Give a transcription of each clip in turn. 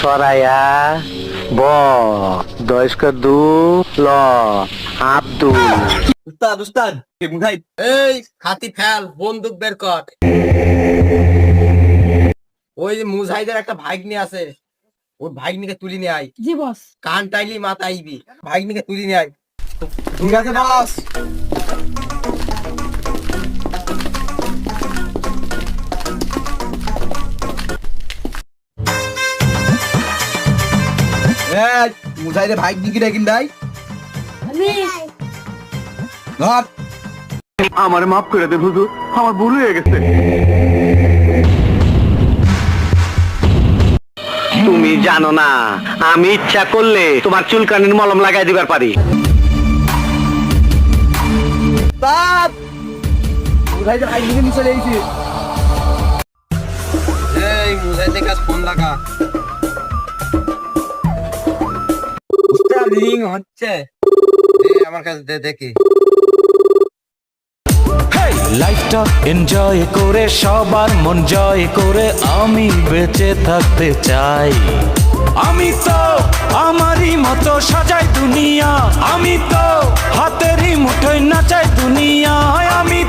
সরাইয়া ব দয়স্ক দু ল আব্দুল উস্তাদ উস্তাদ মুজাহিদ এই হাতি ফেল বন্দুক বের কর। ওই যে মুজাহিদের একটা ভাগ্নি আছে ওই ভাগ্নিকে তুলি নিয়ে আয়। জি বস। কান টাইলি মাথা আইবি ভাগ্নিকে তুলি নিয়ে আয়। ঠিক আছে বস। এই ভাই দিকে রেখিন দাই ধর। আমার মাফ করে দে হুজুর আমার ভুল হয়ে গেছে। তুমি জানো না আমি ইচ্ছা করলে তোমার চুলকানির মলম লাগাই দিবার পারি। ভাই দিকে চলে এই মুজাহিদের কাছে ফোন লাগা। রিং হচ্ছে। আমার কাছে দেখি। লাইফটা এনজয় করে, সবার মন জয় করে, আমি বেঁচে থাকতে চাই। আমি তো আমারই মতো সাজাই দুনিয়া, আমি তো হাতেরই মুঠোয় নাচাই দুনিয়া, আমি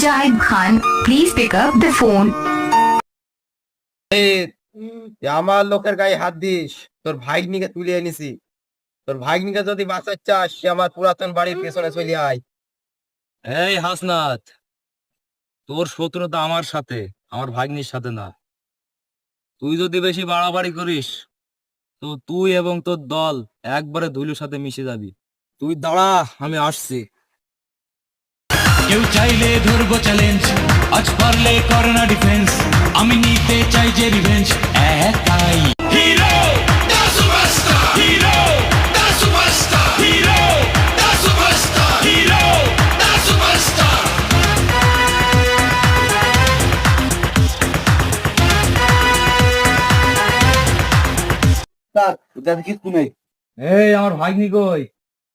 Mujahid Khan, please pick up the phone. এই, এ আমার লোকের গায়ে হাত দিস। তোর ভাগ্নিকে তুলে এনেছি। তোর ভাগ্নিকে যদি বাঁচার চাস সে আমার পুরাতন বাড়ির পেছনে চলে আয়। এই হাসনাত তোর শত্রুতা আমার সাথে আমার ভাগ্নির সাথে না। তুই যদি বেশি বাড়াবাড়ি করিস তো তুই এবং তোর দল একবারে ধুলোর সাথে মিশে যাবি। তুই দাঁড়া আমি আসছি। কেউ চাইলে ধরবো চ্যালেঞ্জ আজ পারলে করোনা ডিফেন্স আমি নিতে চাই যে রিভেঞ্জ একাই। হিরো এই আমার ভাগ্নি কই?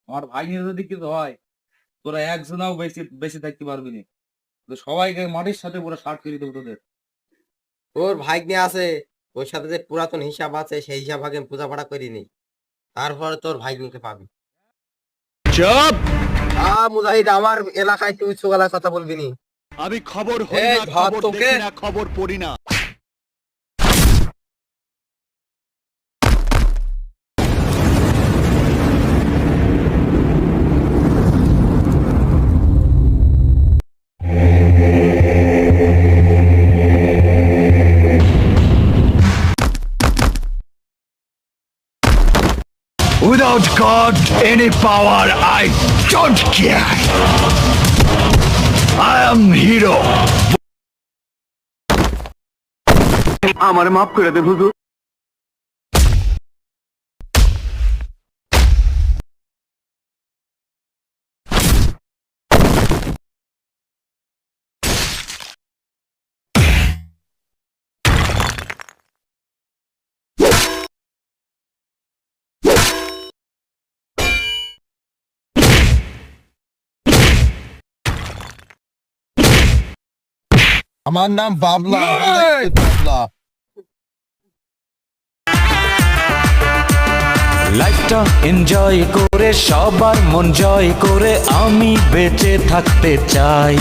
আমার ভাগ্নি যদি কিছু হয় তোরা একজনাও বেশি বেশি থাকতে পারবি না। তো সবাইকে মাটির সাথে পুরো শার্ট করে দেবো তোদের। তোর ভাগ্নি আছে ওর সাথে যে পুরাতন হিসাব আছে সেই হিসাব আগে আমি পূজা পাঠা করিনি তারপরে তোর ভাগ্নিকে পাবি। চুপ! আ মুজাহিদ আমার এলাকায় তুই ছোগালার কথা বলবি নি। আমি খবর হই না খবর তোকে। দেখি না খবর পড়ি না। Without God, any power, I don't care. I am hero. আমার মাফ করে দে হুজুর আমার নাম বাবলা বাবলা লাইফটা এনজয় করে সবার মন জয় করে আমি বেঁচে থাকতে চাই।